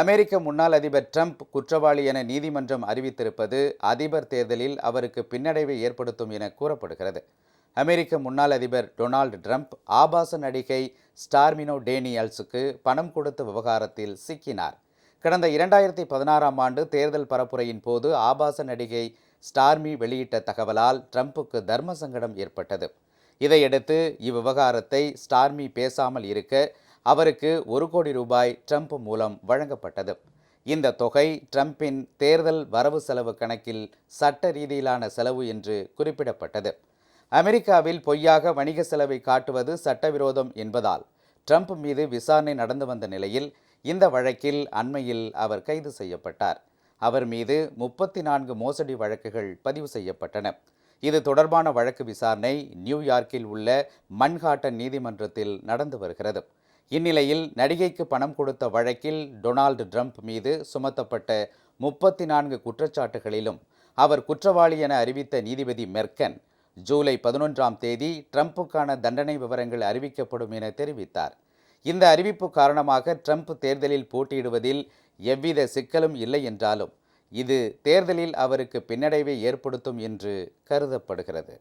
அமெரிக்க முன்னாள் அதிபர் ட்ரம்ப் குற்றவாளி என நீதிமன்றம் அறிவித்திருப்பது அதிபர் தேர்தலில் அவருக்கு பின்னடைவை ஏற்படுத்தும் என கூறப்படுகிறது. அமெரிக்க முன்னாள் அதிபர் டொனால்டு ட்ரம்ப் ஆபாச நடிகை ஸ்டார்மினோ டேனியல்ஸுக்கு பணம் கொடுத்த விவகாரத்தில் சிக்கினார். கடந்த இரண்டாயிரத்தி பதினாறாம் ஆண்டு தேர்தல் பரப்புரையின் போது ஆபாச நடிகை ஸ்டார்மி வெளியிட்ட தகவலால் ட்ரம்புக்கு தர்ம சங்கடம் ஏற்பட்டது. இதையடுத்து இவ்விவகாரத்தை ஸ்டார்மி பேசாமல் இருக்க அவருக்கு ஒரு கோடி ரூபாய் ட்ரம்ப் மூலம் வழங்கப்பட்டது. இந்த தொகை ட்ரம்பின் தேர்தல் வரவு செலவு கணக்கில் சட்ட ரீதியிலான செலவு என்று குறிப்பிடப்பட்டது. அமெரிக்காவில் பொய்யாக வணிக செலவை காட்டுவது சட்டவிரோதம் என்பதால் ட்ரம்ப் மீது விசாரணை நடந்து வந்த நிலையில் இந்த வழக்கில் அண்மையில் அவர் கைது செய்யப்பட்டார். அவர் மீது முப்பத்தி நான்கு மோசடி வழக்குகள் பதிவு செய்யப்பட்டன. இது தொடர்பான வழக்கு விசாரணை நியூயார்க்கில் உள்ள மன்ஹாட்டன் நீதிமன்றத்தில் நடந்து வருகிறது. இந்நிலையில் நடிகைக்கு பணம் கொடுத்த வழக்கில் டொனால்டு ட்ரம்ப் மீது சுமத்தப்பட்ட முப்பத்தி நான்கு குற்றச்சாட்டுகளிலும் அவர் குற்றவாளி என அறிவித்த நீதிபதி மெர்கன் ஜூலை பதினொன்றாம் தேதி ட்ரம்ப்புக்கான தண்டனை விவரங்கள் அறிவிக்கப்படும் என தெரிவித்தார். இந்த அறிவிப்பு காரணமாக ட்ரம்ப் தேர்தலில் போட்டியிடுவதில் எவ்வித சிக்கலும் இல்லை என்றாலும் இது தேர்தலில் அவருக்கு பின்னடைவை ஏற்படுத்தும் என்று கருதப்படுகிறது.